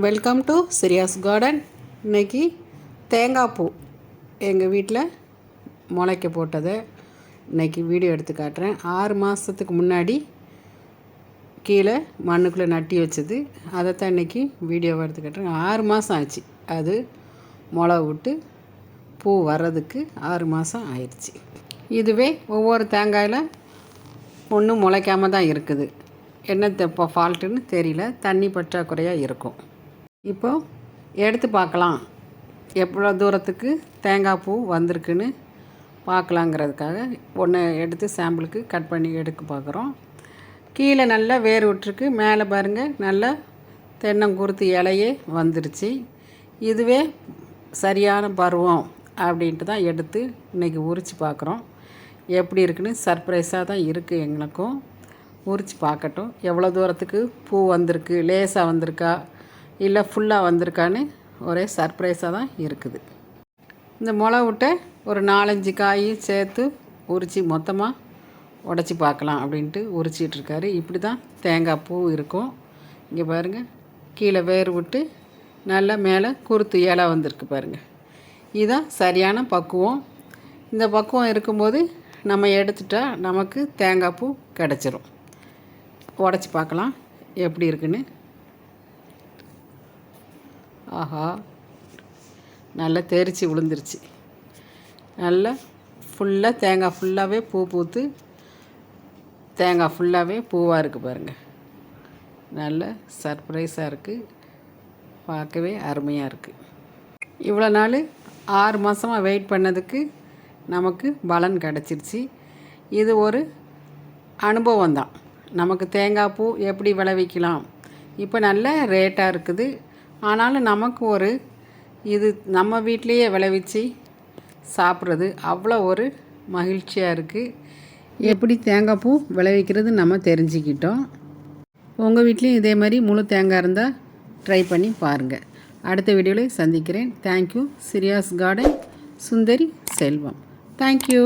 Welcome to சிரியாஸ் garden இன்றைக்கி தேங்காய் பூ எங்கள் வீட்டில் முளைக்க போட்டதை. இன்னைக்கு வீடியோ எடுத்து காட்டுறேன். ஆறு மாதத்துக்கு முன்னாடி கீழே மண்ணுக்குள்ளே நட்டி வச்சது. அதைத்தான் இன்னைக்கு வீடியோவை எடுத்து காட்டுறேன். ஆறு மாதம் ஆச்சு. அது முளை விட்டு பூ வர்றதுக்கு ஆறு மாதம் ஆயிடுச்சு இதுவே ஒவ்வொரு தேங்காயில் ஒன்றும் முளைக்காம தான் இருக்குது. என்ன இப்போ ஃபால்ட்டுன்னு தெரியல. தண்ணி பற்றாக்குறையாக இருக்கும். இப்போ எடுத்து பார்க்கலாம். எவ்வளோ தூரத்துக்கு தேங்காய் பூ வந்திருக்குன்னு பார்க்கலாங்கிறதுக்காக ஒன்று எடுத்து சாம்பிளுக்கு கட் பண்ணி எடுக்க பார்க்குறோம். கீழே நல்லா வேர் விட்டுருக்கு. மேலே பாருங்கள் நல்லா தென்னங்குருத்து இலையே வந்துருச்சு. இதுவே சரியான பருவம் அப்படின்ட்டு தான் எடுத்து இன்றைக்கி உரித்து பார்க்குறோம். எப்படி இருக்குன்னு சர்ப்ரைஸாக தான் இருக்குது எங்களுக்கும். உரித்து பார்க்கட்டும். எவ்வளோ தூரத்துக்கு பூ வந்திருக்கு லேசாக வந்திருக்கா இல்லை ஃபுல்லாக வந்திருக்கான்னு ஒரே சர்ப்ரைஸாக தான் இருக்குது. இந்த முளை விட்ட ஒரு நாலஞ்சு காய் சேர்த்து உரித்து மொத்தமாக உடச்சி பார்க்கலாம் அப்படின்ட்டு உரிச்சிட்ருக்காரு இப்படி தான் தேங்காய் பூ இருக்கும். இங்கே பாருங்கள் கீழே வேர் விட்டு நல்லா மேலே குருத்து இலை வந்திருக்கு பாருங்கள் இதுதான் சரியான பக்குவம். இந்த பக்குவம் இருக்கும்போது நம்ம எடுத்துட்டா நமக்கு தேங்காய் பூ கிடச்சிரும். உடச்சி பார்க்கலாம் எப்படி இருக்குன்னு. ஆஹா. நல்லா தெரிச்சு விழுந்துருச்சு நல்லா ஃபுல்லாக தேங்காய் ஃபுல்லாகவே பூ பூத்து தேங்காய் ஃபுல்லாகவே பூவாக இருக்குது பாருங்கள் நல்ல சர்ப்ரைஸாக இருக்குது பார்க்கவே அருமையாக இருக்குது இவ்வளோ நாள் ஆறு மாதமாக வெயிட் பண்ணதுக்கு நமக்கு பலன் கிடச்சிருச்சு. இது ஒரு அனுபவம் தான். நமக்கு தேங்காய் பூ எப்படி விளைவிக்கலாம்? இப்போ நல்ல ரேட்டாக இருக்குது. ஆனாலும் நமக்கு ஒரு இது நம்ம வீட்லேயே விளைவிச்சு சாப்பிட்றது அவ்வளோ ஒரு மகிழ்ச்சியாக இருக்குது எப்படி தேங்காய் பூ விளைவிக்கிறது நம்ம தெரிஞ்சுக்கிட்டோம். உங்கள் வீட்லேயும் இதே மாதிரி முழு தேங்காய் இருந்தால் ட்ரை பண்ணி பாருங்கள் அடுத்த வீடியோவில் சந்திக்கிறேன். Thank you சிரியாஸ் garden Sundari Selvam thank you